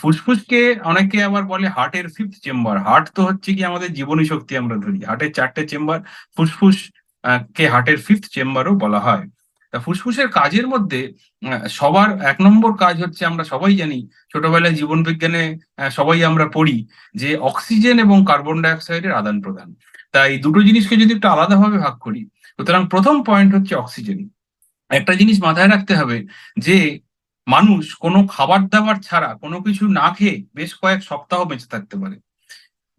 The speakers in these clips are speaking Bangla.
ফুসফুসকে অনেকে আবার বলে হার্টের ফিফথ চেম্বার হার্ট তো হচ্ছে কি আমাদের জীবনী শক্তি আমরা ধরি। হার্টের চারটে চেম্বার ফুসফুস কে হার্টের ফিফথ চেম্বারও বলা হয়। তা ফুসফুসের কাজের মধ্যে সবার এক নম্বর কাজ হচ্ছে আমরা সবাই জানি, ছোটবেলায় জীবন বিজ্ঞানে সবাই আমরা পড়ি যে অক্সিজেন এবং কার্বন ডাই অক্সাইডের আদান প্রদান। তাই দুটো জিনিসকে যদি একটু আলাদাভাবে ভাগ করি, সুতরাং প্রথম পয়েন্ট হচ্ছে অক্সিজেন। একটা জিনিস মাথায় রাখতে হবে যে মানুষ কোনো খাবার দাবার ছাড়া কোনো কিছু না খেয়ে বেশ কয়েক সপ্তাহ বেঁচে থাকতে পারে।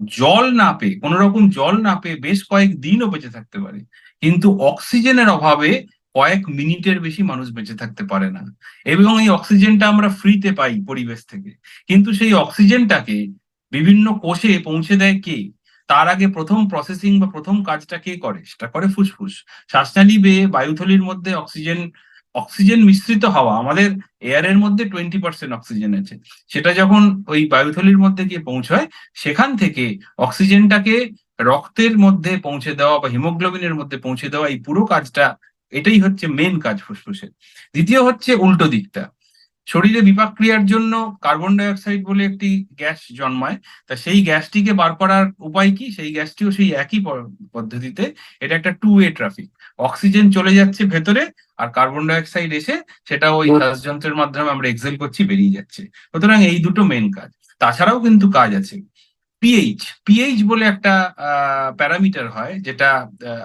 জল না পেয়ে, কোনো রকম জল না পেয়ে বেশ কয়েক দিনও বেঁচে থাকতে পারে। কিন্তু অক্সিজেনের অভাবে কয়েক মিনিটের বেশি মানুষ বেঁচে থাকতে পারে না। এবং এই অক্সিজেনটা আমরা ফ্রিতে পাই পরিবেশ থেকে। কিন্তু সেই অক্সিজেনটাকে বিভিন্ন কোষে পৌঁছে দেয় কে? তার আগে প্রথম প্রসেসিং বা প্রথম কাজটা কে করে? সেটা করে ফুসফুস। শ্বাসনালী বেয়ে বায়ুথলির মধ্যে অক্সিজেন অক্সিজেন মিশ্রিত হওয়া, আমাদের এয়ারের মধ্যে টোয়েন্টি পার্সেন্ট অক্সিজেন আছে। সেটা যখন ওই বায়ুথলির মধ্যে গিয়ে পৌঁছায়, সেখান থেকে অক্সিজেনটাকে রক্তের মধ্যে পৌঁছে দেওয়া বা হিমোগ্লোবিনের মধ্যে পৌঁছে দেওয়া, এই পুরো কাজটা, এটাই হচ্ছে মেন কাজ ফুসফুসের। দ্বিতীয় হচ্ছে উল্টো দিকটা। শরীরে বিপাক ক্রিয়ার জন্য কার্বন ডাই অক্সাইড বলে একটি গ্যাস জন্মায়। তা সেই গ্যাসটিকে বার করার উপায় কি? সেই গ্যাসটিও সেই একই পদ্ধতিতে। এটা একটা টু ওয়ে ট্রাফিক অক্সিজেন চলে যাচ্ছে ভেতরে আর কার্বন ডাই অক্সাইড এসে সেটা ওই শ্বাসযন্ত্রের মাধ্যমে আমরা এক্সেল করছি বেরিয়ে যাচ্ছে। সুতরাং এই দুটো মেন কাজ। তাছাড়াও কিন্তু কাজ আছে। পিএইচ পিএইচ বলে একটা প্যারামিটার হয় যেটা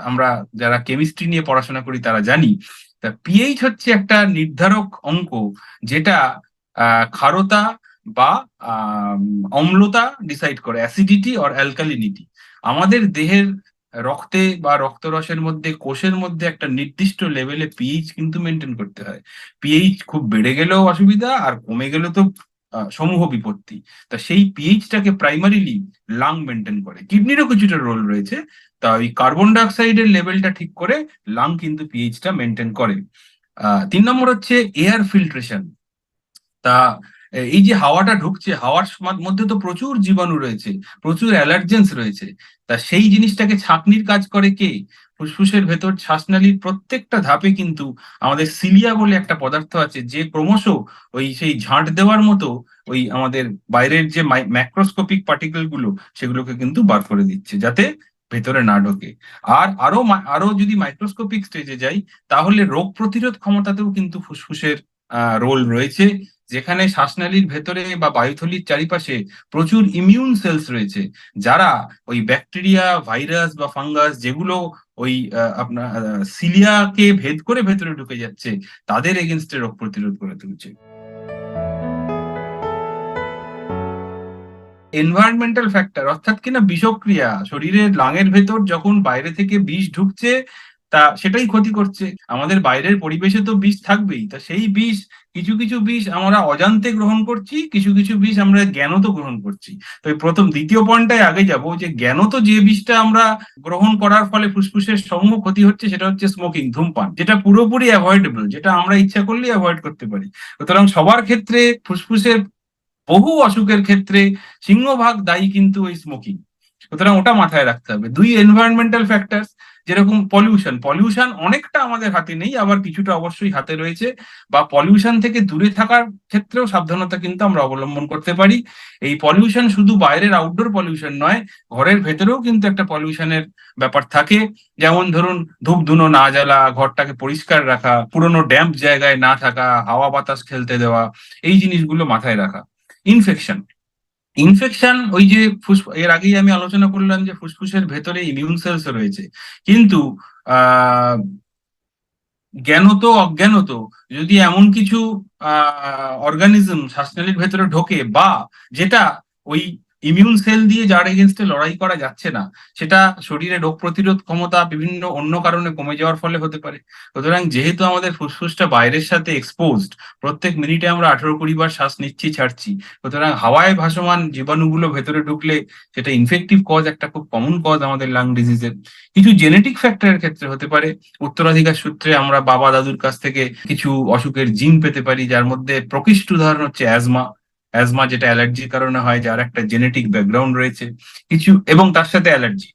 আমরা যারা কেমিস্ট্রি নিয়ে পড়াশোনা করি তারা জানি। তা পিএইচ হচ্ছে একটা নির্ধারক অঙ্ক যেটা ক্ষারতা বা অম্লতা ডিসাইড করে অ্যাসিডিটি আর অ্যালকালিনিটি আমাদের দেহের রক্তে বা রক্তরসের মধ্যে, কোষের মধ্যে একটা নির্দিষ্ট লেভেলে পিএইচ কিন্তু মেনটেন করতে হয়। পিএইচ খুব বেড়ে গেলেও অসুবিধা আর কমে গেলেও তো সমূহ বিপত্তি। তা সেই পিএইচটাকে প্রাইমারিলি লাং মেনটেন করে। কিডনিরও কিছুটা রোল রয়েছে। তা ওই কার্বন ডাই অক্সাইডের লেভেলটা ঠিক করে লাং কিন্তু পিএইচটা মেনটেন করে। তিন নম্বর হচ্ছে এয়ার ফিল্ট্রেশন তা এই যে হাওয়াটা ঢুকছে, হাওয়ার মধ্যে তো প্রচুর জীবাণু রয়েছে, প্রচুর অ্যালার্জেন্স রয়েছে। তা সেই জিনিসটাকে ছাঁকনির কাজ করে কে? ফুসফুসের ভেতর শ্বাসনালীর প্রত্যেকটা ধাপে কিন্তু আমাদের সিলিয়া বলে একটা পদার্থ আছে, যে ক্রমশ ওই সেই ঝাঁট দেওয়ার মতো ওই আমাদের বাইরের যে ম্যাক্রোস্কোপিক পার্টিকেলগুলো, সেগুলোকে কিন্তু বার করে দিচ্ছে, যাতে ভেতরে না ঢোকে। আর আরও আরও যদি মাইক্রোস্কোপিক স্টেজে যাই, তাহলে রোগ প্রতিরোধ ক্ষমতাতেও কিন্তু ফুসফুসের রোল রয়েছে, যেখানে শ্বাসনালীর ভেতরে বা বায়ুথলির চারিপাশে প্রচুর ইমিউন সেলস রয়েছে, যারা ওই ব্যাকটেরিয়া ভাইরাস বা ফাঙ্গাস যেগুলো ওই আপনার সিলিয়াকে ভেদ করে ভেতরে ঢুকে যাচ্ছে, তাদের এগেনস্টে রোগ প্রতিরোধ করে তুলছে। এনভায়রনমেন্টাল ফ্যাক্টর অর্থাৎ কিনা বিষক্রিয়া শরীরের লাঙের ভেতর যখন বাইরে থেকে বিষ ঢুকছে, তা সেটাই ক্ষতি করছে। আমাদের বাইরের পরিবেশে তো বিষ থাকবেই, তা সেই বিষ, কিছু কিছু বিষ আমরা অজান্তে গ্রহণ করছি, কিছু কিছু বিষ আমরা জ্ঞানত গ্রহণ করছি। তো এই প্রথম দ্বিতীয় পয়েন্টটাই আগে যাব যে জ্ঞানত যে বিষটা আমরা গ্রহণ করার ফলে ফুসফুসের সমূহ ক্ষতি হচ্ছে, সেটা হচ্ছে স্মোকিং ধূমপান, যেটা পুরোপুরি অ্যাভয়েডেবল যেটা আমরা ইচ্ছা করলেই অ্যাভয়েড করতে পারি। সুতরাং সবার ক্ষেত্রে ফুসফুসের বহু অসুখের ক্ষেত্রে সিংহভাগ দায়ী কিন্তু ওই স্মোকিং সুতরাং ওটা মাথায় রাখতে হবে। দুই এনভায়রনমেন্টাল ফ্যাক্টরস যেরকম পলিউশন পলিউশন অনেকটা আমাদের হাতে নেই, আবার কিছুটা অবশ্যই হাতে রয়েছে। বা পলিউশন থেকে দূরে থাকার ক্ষেত্রেও সাবধানতা কিন্তু আমরা অবলম্বন করতে পারি। এই পলিউশন শুধু বাইরের আউটডোর পলিউশন নয়, ঘরের ভেতরেও কিন্তু একটা পলিউশনের ব্যাপার থাকে। যেমন ধরুন, ধূপ ধুনো না জ্বালা, ঘরটাকে পরিষ্কার রাখা, পুরোনো ড্যাম্প জায়গায় না থাকা, হাওয়া বাতাস খেলতে দেওয়া, এই জিনিসগুলো মাথায় রাখা। ইনফেকশন ইনফেকশন ওই যে ফুস, এর আগেই আমি আলোচনা করলাম যে ফুসফুসের ভেতরে ইমিউন সেলস রয়েছে। কিন্তু জ্ঞানত, অজ্ঞানত, যদি এমন কিছু অর্গানিজম শ্বাসনালীর ভেতরে ঢোকে বা যেটা ওই ইমিউন সেল দিয়ে যার এগেনস্টে লড়াই করা যাচ্ছে না, সেটা শরীরে রোগ প্রতিরোধ ক্ষমতা বিভিন্ন অন্য কারণে কমে যাওয়ার ফলে হতে পারে। সুতরাং যেহেতু আমাদের ফুসফুসটা বাইরের সাথে এক্সপোজড প্রত্যেক মিনিটে আমরা আঠারো কুড়ি বার শ্বাস নিচ্ছি, ছাড়ছি। সুতরাং হাওয়ায় ভাসমান জীবাণুগুলো ভেতরে ঢুকলে সেটা ইনফেক্টিভ কজ একটা খুব কমন কজ আমাদের লাং ডিজিজের কিছু জেনেটিক ফ্যাক্টরের ক্ষেত্রে হতে পারে। উত্তরাধিকার সূত্রে আমরা বাবা দাদুর কাছ থেকে কিছু অসুখের জিন পেতে পারি, যার মধ্যে প্রকৃষ্ট উদাহরণ হচ্ছে অ্যাজমা অ্যাজমা যেটা অ্যালার্জির কারণে হয়, যার একটা জেনেটিক ব্যাকগ্রাউন্ড রয়েছে, কিছু, এবং তার সাথে অ্যালার্জি।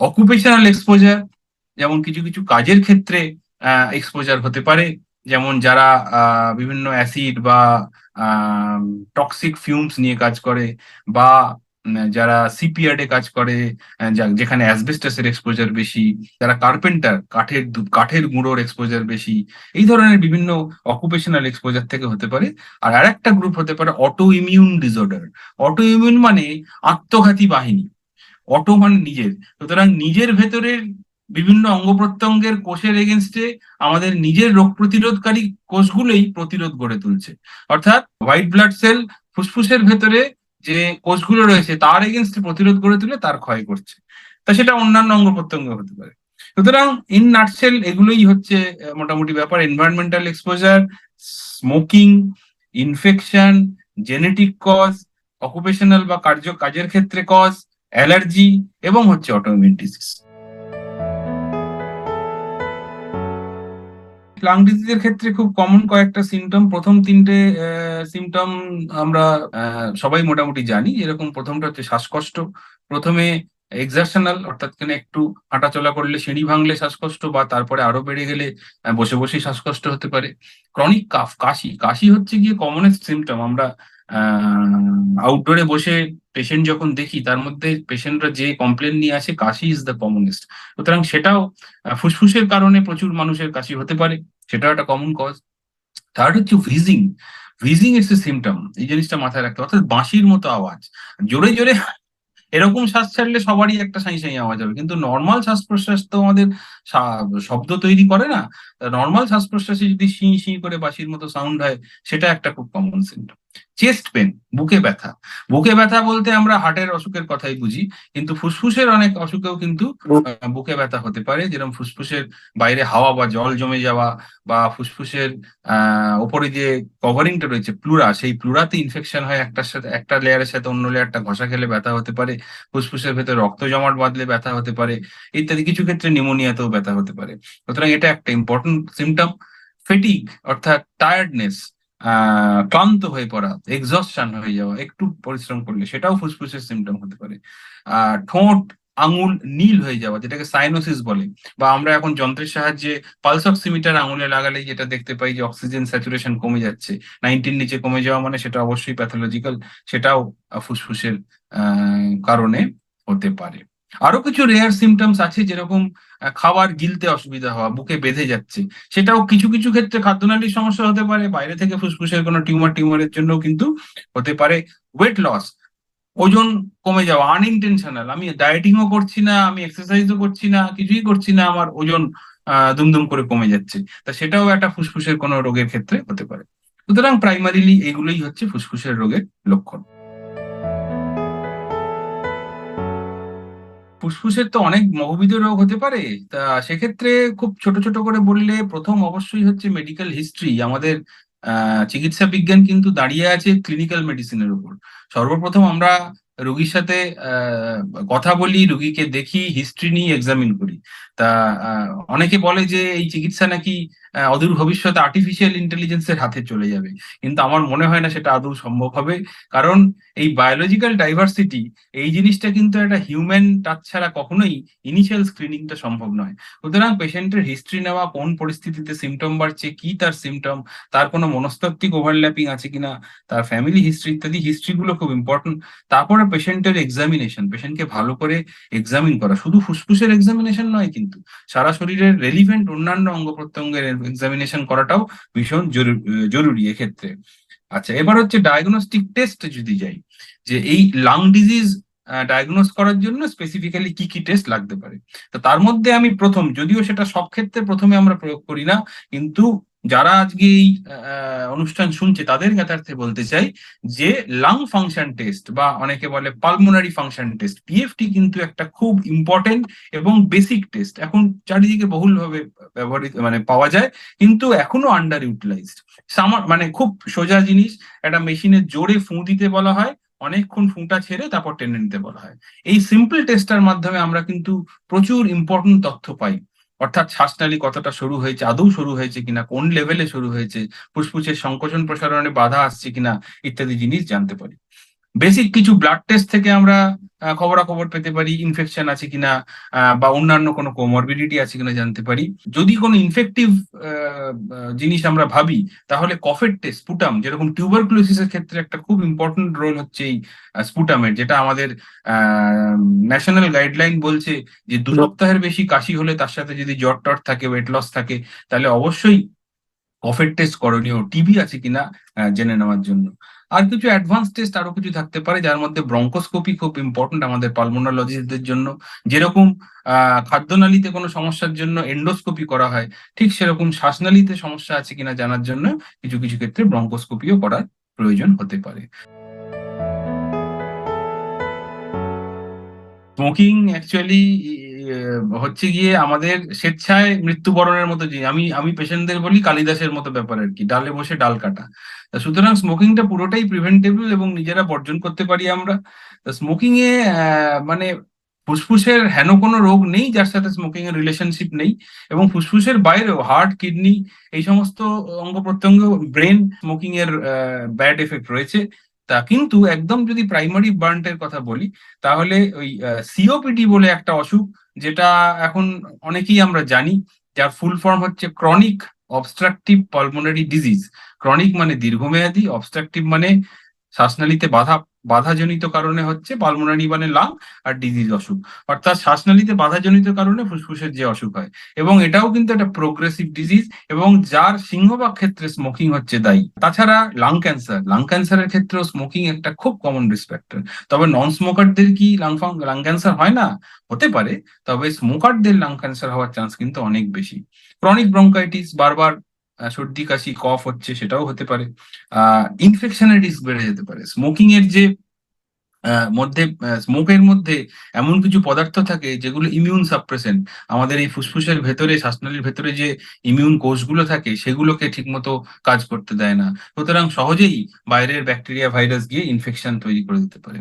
অকুপেশনাল এক্সপোজার যেমন কিছু কিছু কাজের ক্ষেত্রে এক্সপোজার হতে পারে, যেমন যারা বিভিন্ন অ্যাসিড বা টক্সিক ফিউমস নিয়ে কাজ করে, বা যারা সিপিয়ার্ডে কাজ করে যেখানে অ্যাসবেস্টাসের এক্সপোজার বেশি, যারা কার্পেন্টার কাঠের কাঠের গুঁড়োর এক্সপোজার বেশি, এই ধরনের বিভিন্ন অকুপেশনাল এক্সপোজার থেকে হতে পারে। আর আরেকটা গ্রুপ হতে পারে auto immune disorder auto immune মানে আত্মঘাতী বাহিনী। অটো মানে নিজের। সুতরাং নিজের ভেতরের বিভিন্ন অঙ্গ প্রত্যঙ্গের কোষের এগেনস্টে আমাদের নিজের রোগ প্রতিরোধকারী কোষগুলোই প্রতিরোধ গড়ে তুলছে। অর্থাৎ হোয়াইট ব্লাড সেল ফুসফুসের ভেতরে যে কোষগুলো রয়েছে তার এগেনস্টে প্রতিরোধ গড়ে তুলে তার ক্ষয় করছে। তা সেটা অন্যান্য অঙ্গ প্রত্যঙ্গ হতে পারে। সুতরাং ইন নাটসেল এগুলোই হচ্ছে মোটামুটি ব্যাপার। Environmental exposure smoking infection genetic cause occupational বা কার্য, কাজের ক্ষেত্রে কজ অ্যালার্জি এবং হচ্ছে অটোমিউন ডিজিজ লাং ডিজিজের ক্ষেত্রে খুব কমন কয়েকটা সিমটম প্রথম তিনটে সিমটম আমরা সবাই মোটামুটি জানি। এরকম প্রথমটা হচ্ছে শ্বাসকষ্ট। প্রথমে এক্সারশনাল অর্থাৎ কিনা একটু হাঁটাচলা করলে সিঁড়ি ভাঙলে শ্বাসকষ্ট বা তারপরে আরও বেড়ে গেলে বসে বসেই শ্বাসকষ্ট হতে পারে। ক্রনিক কাফ, কাশি। কাশি হচ্ছে গিয়ে কমনেস্ট সিমটম আমরা আউটডোরে বসে পেশেন্ট যখন দেখি, তার মধ্যে পেশেন্টরা যে কমপ্লেন নিয়ে আসে, কাশি ইজ দ্য কমনেস্ট সুতরাং সেটাও ফুসফুসের কারণে প্রচুর মানুষের কাশি হতে পারে, সেটাও একটা কমন কজ থার্ড হচ্ছে ভিজিং ভিজিং ইটস এ সিমটম এই জিনিসটা মাথায় রাখতে অর্থাৎ বাঁশির মতো আওয়াজ। জোরে জোরে এরকম শ্বাস ছাড়লে সবারই একটা সাঁই সাঁই আওয়াজ হবে, কিন্তু নর্মাল শ্বাস প্রশ্বাস তো আমাদের শব্দ তৈরি করে না নর্মাল শ্বাস প্রশ্বাসে যদি শি শি করে বাসির মতো সাউন্ড হয়, সেটা একটা খুব কমন সিমটম চেস্ট পেন বুকে ব্যথা। বুকে ব্যথা বলতে আমরা হার্টের অসুখের কথাই বুঝি, কিন্তু ফুসফুসের অনেক অসুখেও কিন্তু বুকে ব্যথা হতে পারে। যেরকম ফুসফুসের বাইরে হাওয়া বা জল জমে যাওয়া বা ফুসফুসের ওপরে যে কভারিংটা রয়েছে প্লুরা সেই প্লুরাতে ইনফেকশন হয় একটার সাথে, একটা লেয়ারের সাথে অন্য লেয়ারটা ঘষা খেলে ব্যথা হতে পারে। ফুসফুসের ভেতরে রক্ত জমাট বাঁধলে ব্যথা হতে পারে, ইত্যাদি। কিছু ক্ষেত্রে নিউমোনিয়াতেও ব্যথা হতে পারে। সুতরাং এটা একটা ইম্পর্টেন্ট সিমটম ফেটিক অর্থাৎ টায়ার্ডনেস ক্লান্ত হয়ে পড়া এক্সস্টান হয়ে যাওয়া, একটু পরিশ্রম করলে সেটাও ফুসফুসের সিমটম হতে পারে। আহ ঠোঁট, আঙুল নীল হয়ে যাওয়া, যেটাকে সাইনোসিস বলে, বা আমরা এখন যন্ত্রের সাহায্যে পালস অক্সিমিটার আঙুলে লাগালেই যেটা দেখতে পাই যে অক্সিজেন স্যাচুরেশন কমে যাচ্ছে। নাইনটির নিচে কমে যাওয়া মানে সেটা অবশ্যই প্যাথোলজিক্যাল সেটাও ফুসফুসের কারণে হতে পারে। আরও কিছু রেয়ার সিমটমস আছে যেরকম খাবার গিলতে অসুবিধা হওয়া, বুকে বেঁধে যাচ্ছে। সেটাও কিছু কিছু ক্ষেত্রে খাদ্যনালীর সমস্যা হতে পারে, বাইরে থেকে ফুসফুসের কোনো টিউমার টিউমারের জন্য কিন্তু হতে পারে। ওয়েট লস ওজন কমে যাওয়া আনইনটেনশনাল আমি ডায়েটিংও করছি না, আমি এক্সারসাইজও করছি না, কিছুই করছি না, আমার ওজন দুমদুম করে কমে যাচ্ছে। তা সেটাও একটা ফুসফুসের কোনো রোগের ক্ষেত্রে হতে পারে। সুতরাং প্রাইমারিলি এগুলোই হচ্ছে ফুসফুসের রোগের লক্ষণ। ফুসফুসের তো অনেক বহুবিধ রোগ হতে পারে। তা সেক্ষেত্রে খুব ছোট ছোট করে বললে প্রথম অবশ্যই হচ্ছে মেডিকেল হিস্ট্রি আমাদের চিকিৎসা বিজ্ঞান কিন্তু দাঁড়িয়ে আছে ক্লিনিক্যাল মেডিসিনের উপর। সর্বপ্রথম আমরা রোগীর সাথে কথা বলি, রোগীকে দেখি হিস্ট্রি নিয়ে এক্সামিন করি। তা অনেকে বলে যে এই চিকিৎসা নাকি অদূর ভবিষ্যতে আর্টিফিশিয়াল ইন্টেলিজেন্সের হাতে চলে যাবে। কিন্তু আমার মনে হয় না সেটা আদৌ সম্ভব হবে। কারণ এই বায়োলজিক্যাল ডাইভার্সিটি এই জিনিসটা কিন্তু একটা হিউম্যান টাচ ছাড়া কখনোই ইনিশিয়াল স্ক্রিনিংটা সম্ভব নয়। সুতরাং পেশেন্টের হিস্ট্রি নেওয়া, কোন পরিস্থিতিতে সিমটম বাড়ছে, কি তার সিমটম তার কোনো মনস্তাত্ত্বিক ওভারল্যাপিং আছে কিনা, তার ফ্যামিলি হিস্ট্রি ইত্যাদি হিস্ট্রি গুলো খুব ইম্পর্টেন্ট তারপরে পেশেন্টের এক্সামিনেশন পেশেন্টকে ভালো করে এক্সামিন করা। শুধু ফুসফুসের এক্সামিনেশন নয় কিন্তু, সারা শরীরের রেলিভেন্ট অন্যান্য অঙ্গ প্রত্যঙ্গের এক্সামিনেশন করাটাও ভীষণ জরু- জরুরি এক্ষেত্রে। আচ্ছা এবার হচ্ছে ডায়াগনস্টিক টেস্ট যদি যাই, যে এই লাং ডিজিজ ডায়াগনোস করার জন্য স্পেসিফিক্যালি কি কি টেস্ট লাগতে পারে? তো তার মধ্যে আমি প্রথম, যদিও সেটা সব ক্ষেত্রে প্রথমে আমরা প্রয়োগ করি না, কিন্তু যারা আজকে এই অনুষ্ঠান শুনছে, তাদের জ্ঞাতার্থে বলতে চাই যে লাং ফাংশন টেস্ট বা অনেকে বলে পালমোনারি ফাংশন টেস্ট পিএফটি কিন্তু একটা খুব ইম্পর্টেন্ট এবং বেসিক টেস্ট এখন চারিদিকে বহুলভাবে ব্যবহৃত মানে পাওয়া যায়, কিন্তু এখনও আন্ডার ইউটিলাইজড সামার মানে খুব সোজা জিনিস, একটা মেশিনে জোরে ফুঁ দিতে বলা হয়, অনেকক্ষণ ফুঁটা ছেড়ে তারপর টেনে নিতে বলা হয়। এই সিম্পল টেস্টটার মাধ্যমে আমরা কিন্তু প্রচুর ইম্পর্টেন্ট তথ্য পাই। অর্থাৎ শ্বাসনালী কতটা শুরু হয়েছে, আদৌ শুরু হয়েছে কিনা, কোন লেভেলে শুরু হয়েছে, ফুসফুসের সংকোচন প্রসারণে বাধা আসছে কিনা ইত্যাদি জিনিস জানতে পারি। বেসিক কিছু ব্লাড টেস্ট থেকে আমরা খবরাখবর পেতে পারি ইনফেকশন আছে কিনা বা অন্যান্য কোনো কোমরবিডিটি আছে কিনা জানতে পারি। যদি কোনো ইনফেক্টিভ জিনিস আমরা ভাবি, তাহলে কফের টেস্ট স্পুটাম যেরকম টিউবারকুলোসিসের ক্ষেত্রে একটা খুব ইম্পর্টেন্ট রোল হচ্ছে এই স্পুটামের যেটা আমাদের ন্যাশনাল গাইডলাইন বলছে যে দু সপ্তাহের বেশি কাশি হলে তার সাথে যদি জ্বর টর থাকে ওয়েট লস থাকে, তাহলে অবশ্যই কফের টেস্ট করণীয়। টিবি আছে কিনা জেনে নেওয়ার জন্য। আর কিছু অ্যাডভান্স টেস্ট আরও কিছু থাকতে পারে, যার মধ্যে ব্রঙ্কোস্কোপি খুব ইম্পর্টেন্ট আমাদের পালমোনোলজিস্টদের জন্য। যেরকম খাদ্যনালীতে কোনো সমস্যার জন্য এন্ডোস্কোপি করা হয়, ঠিক সেরকম শ্বাসনালীতে সমস্যা আছে কিনা জানার জন্য কিছু কিছু ক্ষেত্রে ব্রঙ্কোস্কোপিও করার প্রয়োজন হতে পারে। স্মোকিং অ্যাকচুয়ালি হচ্ছে গিয়ে আমাদের স্বেচ্ছায় মৃত্যুবরণের মতো যে আমি আমি পেশেন্টদের বলি কালিদাসের মতো ব্যাপার আর কি, ডালে বসে ডাল কাটা। সুতরাং স্মোকিংটা পুরোটাই প্রিভেন্টেবল এবং নিজেরা বর্জন করতে পারি আমরা। স্মোকিং এ মানে ফুসফুসের হেন কোনো রোগ নেই, যার সাথে স্মোকিং এর রিলেশনশিপ নেই এবং ফুসফুসের বাইরেও হার্ট কিডনি এই সমস্ত অঙ্গ প্রত্যঙ্গ ব্রেন স্মোকিং এর ব্যাড এফেক্ট রয়েছে। তা কিন্তু একদম যদি প্রাইমারি বার্নটের কথা বলি, তাহলে ওই সিওপিডি বলে একটা অসুখ, যেটা এখন অনেকেই আমরা জানি, যার ফুল ফর্ম হচ্ছে chronic obstructive pulmonary disease chronic মানে দীর্ঘমেয়াদী অবস্ট্রাকটিভ মানে শ্বাসনালীতে বাধা, বাধাজনিত কারণে হচ্ছে পালমোনারি মানে লাং আর ডিজিজ অসুখ। অর্থাৎ শ্বাসনালীতে বাধাজনিত কারণে ফুসফুসের যে অসুখ হয়। এবং এটাও কিন্তু একটা প্রোগ্রেসিভ ডিজিজ এবং যার সিংহভাগ ক্ষেত্রে স্মোকিং হচ্ছে দায়ী। তাছাড়া লাং ক্যান্সার লাং ক্যান্সারের ক্ষেত্রেও স্মোকিং একটা খুব কমন রিস্ক তবে নন স্মোকারদের কি লাং লাং ক্যান্সার হয় না? হতে পারে, তবে স্মোকারদের লাং ক্যান্সার হওয়ার চান্স কিন্তু অনেক বেশি। ক্রনিক ব্রঙ্কাইটিস বারবার সর্দি, কাশি, কফ হচ্ছে, সেটাও হতে পারে। ইনফেকশনের রিস্ক বেড়ে যেতে পারে। স্মোকিং এর যে মধ্যে স্মোকের মধ্যে এমন কিছু পদার্থ থাকে যেগুলো ইমিউন সাপ্রেসেন্ট আমাদের এই ফুসফুসের ভেতরে, শ্বাসনালীর ভেতরে যে ইমিউন কোষগুলো থাকে, সেগুলোকে ঠিকমতো কাজ করতে দেয় না। সুতরাং সহজেই বাইরের ব্যাকটেরিয়া ভাইরাস গিয়ে ইনফেকশন তৈরি করে দিতে পারে।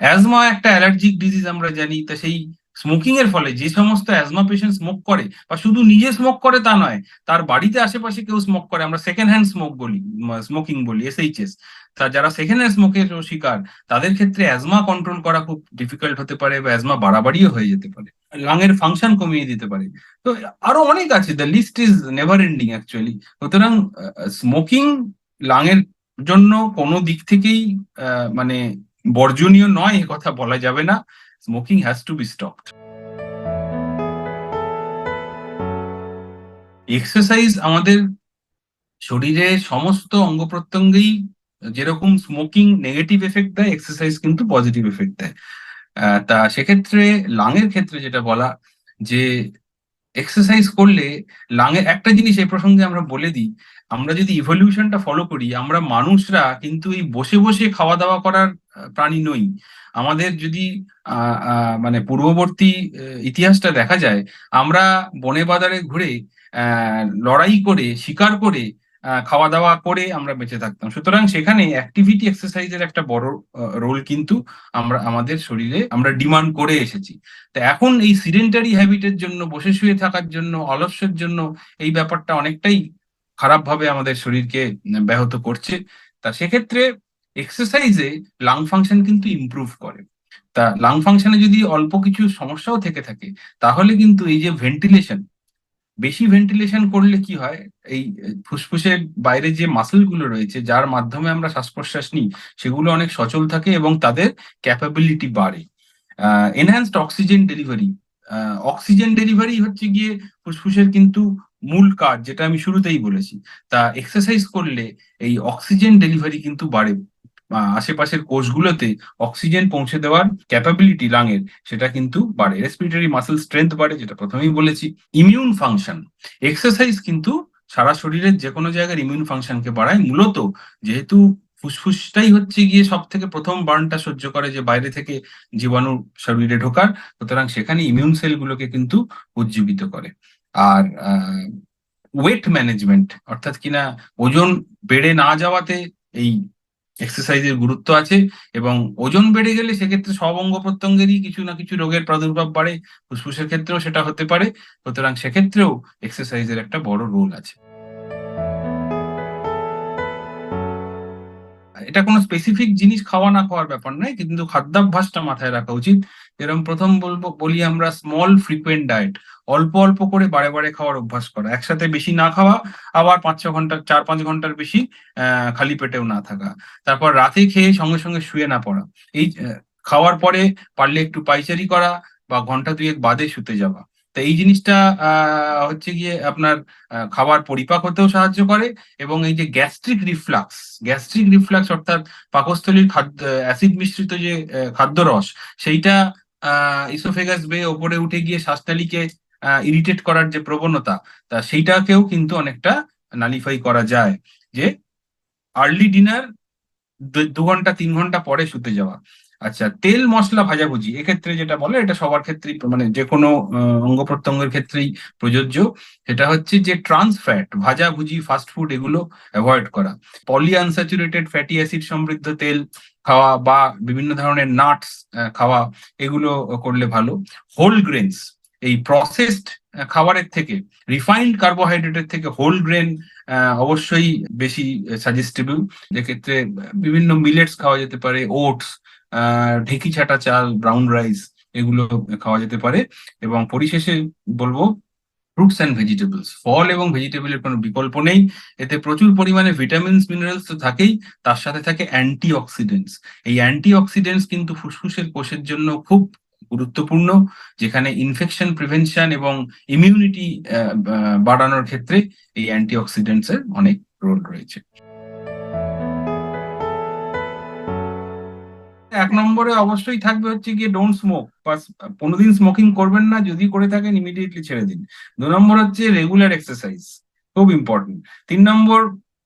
অ্যাজমা একটা অ্যালার্জিক ডিজিজ আমরা জানি, তা সেই স্মোকিং এর ফলে যে সমস্ত অ্যাজমা পেশেন্ট স্মোক করে, বা শুধু নিজে স্মোক করে তা নয়, তার বাড়িতে আশেপাশে কেউ স্মোক করে, আমরা সেকেন্ড হ্যান্ড স্মোক বলি স্মোকিং বলি এসএইচএস তা যারা সেকেন্ড হ্যান্ড স্মোকের শিকার, তাদের ক্ষেত্রে অ্যাজমা কন্ট্রোল করা খুব ডিফিকাল্ট হতে পারে, বা অ্যাজমা বাড়াবাড়িও হয়ে যেতে পারে লাংয়ের ফাংশন কমিয়ে দিতে পারে। তো আরও অনেক আছে the list is never ending actually সুতরাং স্মোকিং লাংয়ের জন্য কোনো দিক থেকেই মানে বর্জনীয় নয় কথা বলা যাবে না। Smoking has to be stopped. Exercise আমাদের শরীরে সমস্ত অঙ্গ প্রত্যঙ্গেই যেরকম স্মোকিং নেগেটিভ এফেক্ট দেয় এক্সারসাইজ কিন্তু পজিটিভ এফেক্ট দেয় তা সেক্ষেত্রে লাঙের ক্ষেত্রে যেটা বলা যে এক্সারসাইজ করলে লাঙে একটা জিনিস এই প্রসঙ্গে আমরা বলে দিই, আমরা যদি ইভলিউশনটা ফলো করি, আমরা মানুষরা কিন্তু এই বসে বসে খাওয়া দাওয়া করার প্রাণী নই। আমাদের যদি মানে পূর্ববর্তী ইতিহাসটা দেখা যায়, আমরা বনে বাজারে ঘুরে লড়াই করে, শিকার করে খাওয়া দাওয়া করে আমরা বেঁচে থাকতাম। সুতরাং সেখানে অ্যাক্টিভিটি এক্সারসাইজের একটা বড় রোল কিন্তু আমরা, আমাদের শরীরে আমরা ডিমান্ড করে এসেছি। তো এখন এই সিডেন্টারি হ্যাবিটের জন্য, বসে শুয়ে থাকার জন্য অলস্যের জন্য এই ব্যাপারটা অনেকটাই খারাপভাবে আমাদের শরীরকে ব্যাহত করছে। তা সেক্ষেত্রে এক্সারসাইজে লাং ফাংশন কিন্তু ইমপ্রুভ করে। তা লাং ফাংশনে যদি অল্প কিছু সমস্যাও থেকে থাকে, তাহলে কিন্তু এই যে ভেন্টিলেশন বেশি ভেন্টিলেশন করলে কি হয়? এই ফুসফুসের বাইরে যে মাসেলগুলো রয়েছে, যার মাধ্যমে আমরা শ্বাস প্রশ্বাস নিই, সেগুলো অনেক সচল থাকে এবং তাদের ক্যাপাবিলিটি বাড়ে। Enhanced oxygen delivery oxygen delivery হচ্ছে গিয়ে ফুসফুসের কিন্তু মূল কাজ, যেটা আমি শুরুতেই বলেছি। তা এক্সারসাইজ করলে এই অক্সিজেন ডেলিভারি কিন্তু বাড়ে আশেপাশের কোষগুলোতে অক্সিজেন পৌঁছে দেওয়ার ক্যাপাবিলিটি লাংয়ের সেটা কিন্তু বাড়ে। রেসপিরেটরি মাসেল স্ট্রেংথ বাড়ে, যেটা প্রথমেই বলেছি। ইমিউন ফাংশন এক্সারসাইজ কিন্তু সারা শরীরের যে কোনো জায়গার ইমিউন ফাংশনকে বাড়ায়। মূলত যেহেতু ফুসফুসটাই হচ্ছে গিয়ে সব থেকে প্রথম বার্নটা সহ্য করে যে বাইরে থেকে জীবাণু শরীরে ঢোকার, সুতরাং সেখানে ইমিউন সেলগুলোকে কিন্তু উজ্জীবিত করে। আর ওয়েট ম্যানেজমেন্ট অর্থাৎ কিনা ওজন বেড়ে না যাওয়াতে এই এক্সারসাইজের গুরুত্ব আছে এবং ওজন বেড়ে গেলে সেক্ষেত্রে সব অঙ্গ প্রত্যঙ্গেরই কিছু না কিছু রোগের প্রাদুর্ভাব বাড়ে। ফুসফুসের ক্ষেত্রেও সেটা হতে পারে। সুতরাং সেক্ষেত্রেও এক্সারসাইজের একটা বড় রোল আছে। এটা কোনো স্পেসিফিক জিনিস খাওয়া না খাওয়ার ব্যাপার নয়, কিন্তু খাদ্যাভ্যাসটা মাথায় রাখা উচিত। যেরকম প্রথম বলব, বলি আমরা স্মল ফ্রিকুয়েন্ট ডায়েট অল্প অল্প করে বারে বারে খাওয়ার অভ্যাস করা। একসাথে বেশি না খাওয়া, আবার পাঁচ ছ ঘণ্টা চার পাঁচ ঘণ্টার বেশি খালি পেটেও না থাকা। তারপর রাতে খেয়ে সঙ্গে সঙ্গে শুয়ে না পড়া। এই খাওয়ার পরে পারলে একটু পাইচারি করা বা ঘণ্টা দুয়েক বাদে শুতে যাওয়া। তো এই জিনিসটা হচ্ছে গিয়ে আপনার খাবার পরিপাক হতেও সাহায্য করে এবং এই যে গ্যাস্ট্রিক রিফ্লাক্স গ্যাস্ট্রিক রিফ্লাক্স অর্থাৎ পাকস্থলীর খাদ্য অ্যাসিড মিশ্রিত যে আহ, খাদ্যরস সেইটা ইসোফেগাস বেয়ে ওপরে উঠে গিয়ে শ্বাসনালীকে ইরিটেট করার যে প্রবণতা তা সেইটাকেও কিন্তু অনেকটা নালিফাই করা যায় যে আর্লি ডিনার দু ঘণ্টা তিন ঘণ্টা পরে শুতে যাওয়া। আচ্ছা তেল মশলা ভাজাভুজি এক্ষেত্রে যেটা বলে, এটা সবার ক্ষেত্রেই মানে যে কোনো অঙ্গ প্রত্যঙ্গের ক্ষেত্রেই প্রযোজ্য। সেটা হচ্ছে যে ট্রান্স ফ্যাট ভাজাভুজি ফাস্ট ফুড এগুলো অ্যাভয়েড করা। পলি আনস্যাচুরেটেড ফ্যাটি অ্যাসিড সমৃদ্ধ তেল খাওয়া বা বিভিন্ন ধরনের নাটস খাওয়া এগুলো করলে ভালো। হোল গ্রেনস এই প্রসেসড খাবারের থেকে রিফাইন্ড কার্বোহাইড্রেটের থেকে হোল গ্রেন অবশ্যই বেশি সাজেস্টেবল যেক্ষেত্রে বিভিন্ন মিলেটস খাওয়া যেতে পারে ওটস ঢেকি ছাটা চাল ব্রাউন রাইস এগুলো খাওয়া যেতে পারে। এবং পরিশেষে বলব ফ্রুটস অ্যান্ড ভেজিটেবলস ফল এবং ভেজিটেবলের কোনো বিকল্প নেই। এতে প্রচুর পরিমাণে ভিটামিনস মিনারেলস তো থাকেই। তার সাথে থাকে অ্যান্টি অক্সিডেন্টস এই অ্যান্টি অক্সিডেন্টস কিন্তু ফুসফুসের কোষের জন্য খুব গুরুত্বপূর্ণ, যেখানে ইনফেকশন প্রিভেনশন এবং ইমিউনিটি বাড়ানোর ক্ষেত্রে এই অ্যান্টি অক্সিডেন্টস এর অনেক রোল রয়েছে। এক নম্বরে অবশ্যই থাকবে হচ্ছে গিয়ে ডোন্ট স্মোক কোনোদিন স্মোকিং করবেন না, যদি করে থাকেন ইমিডিয়েটলি ছেড়ে দিন। দু নম্বর হচ্ছে রেগুলার এক্সারসাইজ খুব ইম্পর্টেন্ট তিন নম্বর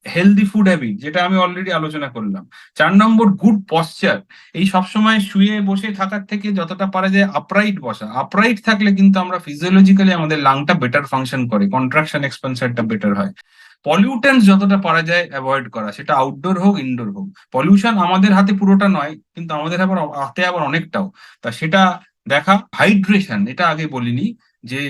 হেলদি ফুড হ্যাবিট যেটা আমি অলরেডি আলোচনা করলাম। চার নম্বর গুড পশ্চার এই সবসময় শুয়ে বসে থাকার থেকে যতটা পারা যায় আপরাইট বসা। আপরাইট থাকলে কিন্তু আমরা ফিজিওলজিক্যালি আমাদের লাংটা বেটার ফাংশন করে কন্ট্রাকশন এক্সপেন্সারটা বেটার হয়। পলিউটেন্স যতটা পারা যায় অ্যাভয়েড করা, সেটা আউটডোর হোক ইনডোর হোক। পলিউশন আমাদের হাতে পুরোটা নয়, কিন্তু আমাদের আবার হাতে আবার অনেকটাও। তা সেটা দেখা হাইড্রেশন এটা আগে বলিনি, যে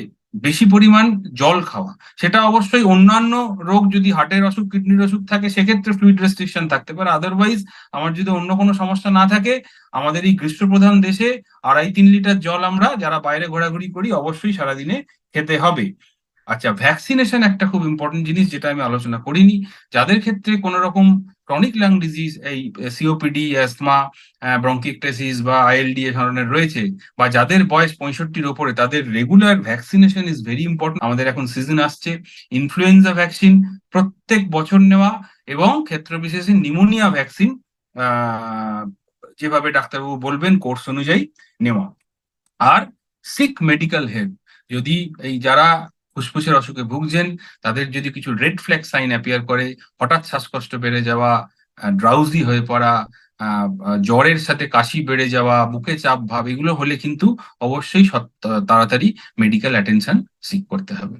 বেশি পরিমাণ জল খাওয়া। সেটা অবশ্যই অন্যান্য রোগ যদি হার্টের অসুখ কিডনির অসুখ থাকে, সেক্ষেত্রে ফ্লুইড রেস্ট্রিকশন থাকতে পারে। আদারওয়াইজ আমার যদি অন্য কোনো সমস্যা না থাকে, আমাদের এই গ্রীষ্মপ্রধান দেশে আড়াই তিন লিটার জল আমরা, যারা বাইরে ঘোরাঘুরি করি, অবশ্যই সারাদিনে খেতে হবে। আচ্ছা ভ্যাকসিনেশন একটা খুব ইম্পর্টেন্ট জিনিস যেটা আমি আলোচনা করিনি। যাদের ক্ষেত্রে কোনো রকম ক্রনিক লাং ডিজিজ এই সিওপিডি অ্যাসমা ব্রঙ্কিকটেসিস বা আইএলডি এ ধরনের রয়েছে বা যাদের বয়স পঁয়ষট্টির ওপরে, তাদের regular vaccination is very important আমাদের এখন সিজন আসছে ইনফ্লুয়েঞ্জা ভ্যাকসিন প্রত্যেক বছর নেওয়া এবং ক্ষেত্র বিশেষে নিমোনিয়া ভ্যাকসিন যেভাবে ডাক্তারবাবু বলবেন কোর্স অনুযায়ী নেওয়া। আর সিক মেডিকেল হেল্প যদি এই যারা ফুসফুসের অসুখে ভুগছেন, তাদের যদি কিছু রেড ফ্ল্যাগ সাইন অ্যাপিয়ার করে, হঠাৎ শ্বাসকষ্ট বেড়ে যাওয়া ড্রাউজি হয়ে পড়া জ্বরের সাথে কাশি বেড়ে যাওয়া, বুকে চাপ, ভাব, এগুলো হলে কিন্তু অবশ্যই তাড়াতাড়ি মেডিকেল অ্যাটেনশন সিক করতে হবে।